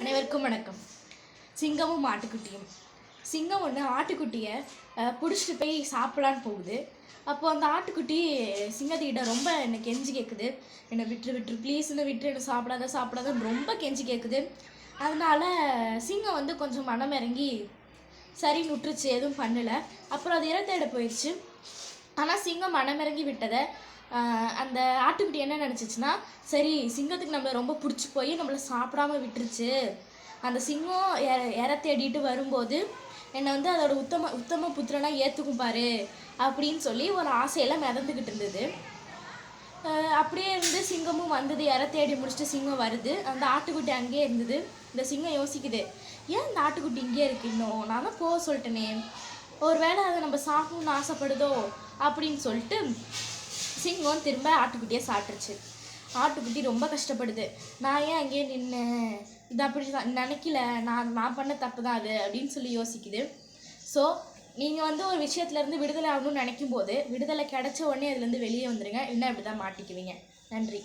அனைவருக்கும் வணக்கம். சிங்கமும் ஆட்டுக்குட்டியும். சிங்கம் ஒன்று ஆட்டுக்குட்டியை பிடிச்சிட்டு போய் சாப்பிடலான்னு போகுது. அப்போது அந்த ஆட்டுக்குட்டி சிங்கத்துக்கிட்ட ரொம்ப என்னை கெஞ்சி கேட்குது என்னை விட்டுரு விட்டுரு ப்ளீஸ்னு என்ன விட்டுரு என்னை சாப்பிடாத சாப்பிடாதன்னு ரொம்ப கெஞ்சி கேட்குது அதனால சிங்கம் வந்து கொஞ்சம் மனம் இறங்கி சரி நுட்டுருச்சு எதுவும் பண்ணலை. அப்புறம் அது இறத்தேட போயிடுச்சு ஆனால் சிங்கம் மனமிறங்கி விட்டதை அந்த ஆட்டுக்குட்டி என்ன நினச்சிச்சுன்னா சரி சிங்கத்துக்கு நம்மளை ரொம்ப பிடிச்சி போய் நம்மளை சாப்பிடாம விட்டுருச்சு. அந்த சிங்கம் இற தேடிட்டு வரும்போது என்னை வந்து அதோட உத்தம உத்தம புத்திரனாக ஏற்றுக்கும் பாரு அப்படின்னு சொல்லி ஒரு ஆசையெல்லாம் மிதந்துக்கிட்டு இருந்தது. அப்படியே இருந்து சிங்கமும் வந்தது. இற தேடி முடிச்சுட்டு சிங்கம் வருது. அந்த ஆட்டுக்குட்டி அங்கேயே இருந்தது. இந்த சிங்கம் யோசிக்குது ஏன் இந்த ஆட்டுக்குட்டி இங்கே இருக்கு இன்னும்? நான் தான் போக சொல்லிட்டேனே. ஒருவேளை அதை நம்ம சாப்பிடணும்னு ஆசைப்படுதோ? அப்படின்னு சொல்லிட்டு சிங்கம் திரும்ப ஆட்டுக்குட்டியை சாப்பிட்டுருச்சு. ஆட்டுக்குட்டி ரொம்ப கஷ்டப்படுது. நான் ஏன் அங்கேயே நின்னேன்? இது அப்படி தான். நினைக்கல. நான் நான் பண்ண தப்பு தான் அது அப்படின்னு சொல்லி யோசிக்குது. ஸோ நீங்கள் வந்து ஒரு விஷயத்துலேருந்து விடுதலை ஆகணும்னு நினைக்கும் போது விடுதலை கிடைச்ச உடனே அதுலேருந்து வெளியே வந்துடுங்க இன்னும் இப்படி தான் மாட்டிக்குவீங்க. நன்றி.